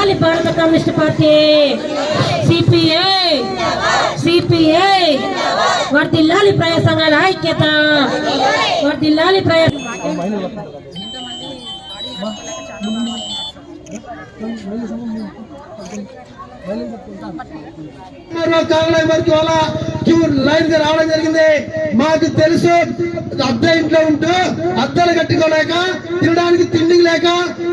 వర్దిల్లాలి భారత communist party. CPI CPI వర్దిల్లాలి ప్రజా సంఘాల ఐక్యత. వర్దిల్లాలి ప్రజా కారణం క్యూ లైన్గా రావడం జరిగింది. మాకు తెలుసు అద్దె ఇంట్లో ఉంటూ అద్దెలు కట్టుకోలేక తినడానికి తిండి లేక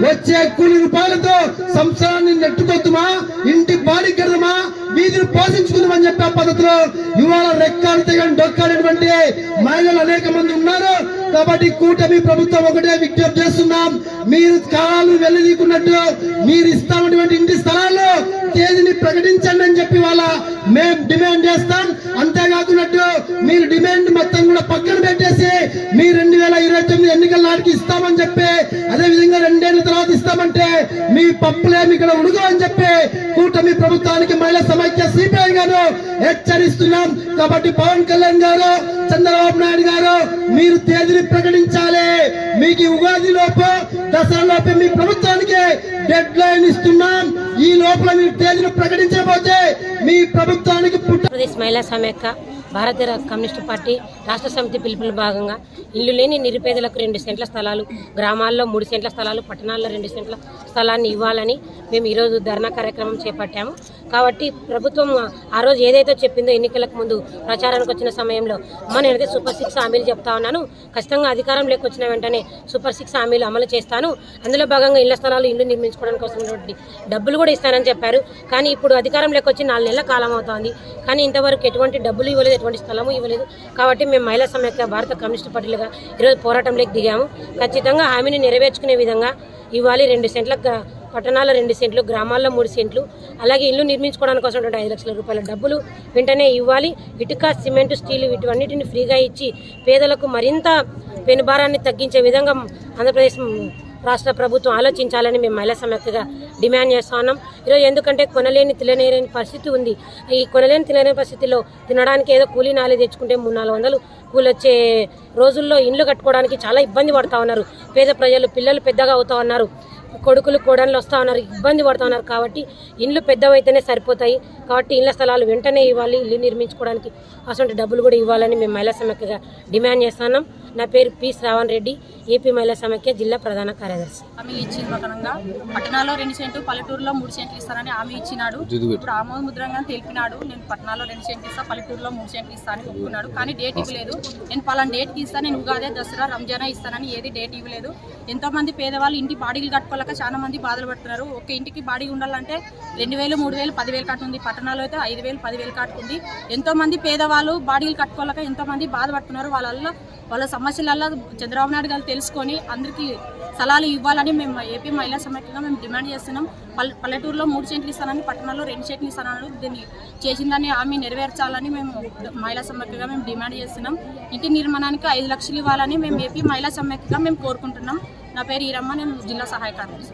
వచ్చే కూలి రూపాయలతో సంసారాన్ని నెట్టుకొద్దుమా? ఇంటి బాడీ కడదమా? వీధిని పోషించుకుందామని చెప్పే పద్ధతిలో ఇవాళ రెక్కాలు తెగని డొక్కాడినటువంటి మహిళలు అనేక మంది ఉన్నారు. కాబట్టి కూటమి ప్రభుత్వం ఒకటే విజ్ఞప్తి చేస్తున్నాం. మీరు కాలు వెళ్ళదీకున్నట్టు మీరు ఇస్తామటువంటి ఇంటి స్థలాలు తేదీని ప్రకటించండి అని చెప్పి వాళ్ళ మేము డిమాండ్ చేస్తాం. అంతేకాకున్నట్టు మీరు డిమాండ్ మొత్తం కూడా పక్కన పెట్టేసి మీ రెండు ఇరవై తొమ్మిది ఎన్నికల నాటికి ఇస్తామని చెప్పి అదే విధంగా రెండేళ్ళ తర్వాత ఇస్తామంటే మీ పప్పులేమి ఇక్కడ ఉడుగు అని చెప్పి కూటమి ప్రభుత్వానికి మహిళా సమైక్య సిపిఐ గారు హెచ్చరిస్తున్నాం. కాబట్టి పవన్ కళ్యాణ్ గారు చంద్రబాబు నాయుడు గారు మీరు తేదీని ప్రకటించాలి. మీకు ఉగాది లోపు దసరా లోపు మీ ప్రభుత్వానికి డెడ్ లైన్ ఇస్తున్నాం. ఈ లోపల మీరు తేదీని ప్రకటించకపోతే మీ ప్రభుత్వానికి పుట్టప్రదేశ్ మహిళా సమైక్య భారతీయ కమ్యూనిస్టు పార్టీ రాష్ట్ర సమితి పిలుపుల భాగంగా ఇల్లు లేని నిరుపేదలకు రెండు సెంట్ల స్థలాలు గ్రామాల్లో మూడు సెంట్ల స్థలాలు పట్టణాల్లో రెండు సెంట్ల స్థలాన్ని ఇవ్వాలని మేము ఈరోజు ధర్నా కార్యక్రమం చేపట్టాము. కాబట్టి ప్రభుత్వం ఆ రోజు ఏదైతే చెప్పిందో ఎన్నికలకు ముందు ప్రచారానికి వచ్చిన సమయంలో అమ్మ నేనైతే సూపర్ సిక్స్ హామీలు చెప్తా ఉన్నాను. ఖచ్చితంగా అధికారం లేకొచ్చిన వెంటనే సూపర్ సిక్స్ హామీలు అమలు చేస్తాను. అందులో భాగంగా ఇళ్ళ స్థలాలు ఇల్లు నిర్మించుకోవడానికి అవసరమైనటువంటి డబ్బులు కూడా ఇస్తానని చెప్పారు. కానీ ఇప్పుడు అధికారం లేకొచ్చి నాలుగు నెలల కాలం అవుతోంది. కానీ ఇంతవరకు ఎటువంటి డబ్బులు ఇవ్వలేదు ఎటువంటి స్థలము ఇవ్వలేదు. కాబట్టి మేము మహిళా సమైక్య భారత కమ్యూనిస్ట్ పార్టీలుగా ఈరోజు పోరాటంలోకి దిగాము. ఖచ్చితంగా హామీని నెరవేర్చుకునే విధంగా ఇవ్వాలి రెండు సెంట్ల గ్రా- రెండు సెంట్లు గ్రామాల్లో మూడు సెంట్లు అలాగే ఇల్లు నిర్మించుకోవడానికి అవసరమైన ఐదు లక్షల రూపాయల డబ్బులు వెంటనే ఇవ్వాలి. ఇటుక సిమెంట్ స్టీల్ వీటివన్నిటిని ఫ్రీగా ఇచ్చి పేదలకు మరింత పెనుభారాన్ని తగ్గించే విధంగా ఆంధ్రప్రదేశ్ రాష్ట్ర ప్రభుత్వం ఆలోచించాలని మేము మహిళా సమైక్యగా డిమాండ్ చేస్తా ఉన్నాం. ఈరోజు ఎందుకంటే కొనలేని తినలేని పరిస్థితి ఉంది. ఈ కొనలేని తినలేని పరిస్థితిలో తినడానికి ఏదో కూలీ నాలుగు తెచ్చుకుంటే మూడు నాలుగు వందలు కూలి వచ్చే రోజుల్లో ఇండ్లు కట్టుకోవడానికి చాలా ఇబ్బంది పడతా ఉన్నారు. పేద ప్రజలు పిల్లలు పెద్దగా అవుతా ఉన్నారు. కొడుకులు కోడళ్ళు వస్తూ ఉన్నారు ఇబ్బంది పడుతూ ఉన్నారు కాబట్టి ఇండ్లు పెద్దవైతేనే సరిపోతాయి. కాబట్టి ఇళ్ళ స్థలాలు వెంటనే ఇవ్వాలి ఇల్లు నిర్మించుకోవడానికి అసలు డబ్బులు కూడా ఇవ్వాలని మేము మహిళా సమైక్యగా డిమాండ్ చేస్తున్నాం. నా పేరు పి శ్రావణ్ రెడ్డి ఏపీ మహిళా సమైక్య జిల్లా ప్రధాన కార్యదర్శి. హామీ ఇచ్చిన ప్రకారంగా పట్టణాల్లో రెండు సెంట్లు పల్లెటూరులో మూడు సెంట్లు ఇస్తానని హామీ ఇచ్చినాడు. ఇప్పుడు ఆమోద ముద్రంగా తెలిపినాడు. నేను పట్టణాల్లో రెండు సెంట్లు ఇస్తా పల్లెటూరులో మూడు సెంట్లు ఇస్తానని ఒప్పుకున్నాడు. కానీ డేట్ ఇవ్వలేదు. నేను పలానా డేట్కి ఇస్తాను నేను ఉగాదే దసరా రంజానా ఇస్తానని ఏది డేట్ ఇవ్వలేదు. ఎంతో మంది పేదవాళ్ళు ఇంటి బాడీలు కట్టుకోలేక చాలా మంది బాధలు పడుతున్నారు. ఒక ఇంటికి బాడీ ఉండాలంటే రెండు వేలు మూడు వేలు పదివేలు కట్టుంది. పట్టణాల్లో అయితే ఐదు వేలు పదివేలు కట్టుకుంది. ఎంతో మంది పేదవాళ్ళు బాడీలు కట్టుకోలేక ఎంతో మంది బాధపడుతున్నారు వాళ్ళల్లో వాళ్ళ సమస్యలల్లో చంద్రబాబు నాయుడు గారు తెలుసుకొని అందరికీ స్థలాలు ఇవ్వాలని మేము ఏపీ మహిళా సమైక్యంగా మేము డిమాండ్ చేస్తున్నాం. పల్లె పల్లెటూరులో మూడు సెంట్లు ఇస్తానని పట్టణంలో రెండు సెంట్లు ఇస్తానని దీన్ని చేసిందని హామీ నెరవేర్చాలని మేము మహిళా సమైక్యంగా మేము డిమాండ్ చేస్తున్నాం. ఇంటి నిర్మాణానికి ఐదు లక్షలు ఇవ్వాలని మేము ఏపీ మహిళా సమైక్యంగా మేము కోరుకుంటున్నాం. నా పేరు ఈరమ్మ నేను జిల్లా సహాయ కార్యదర్శి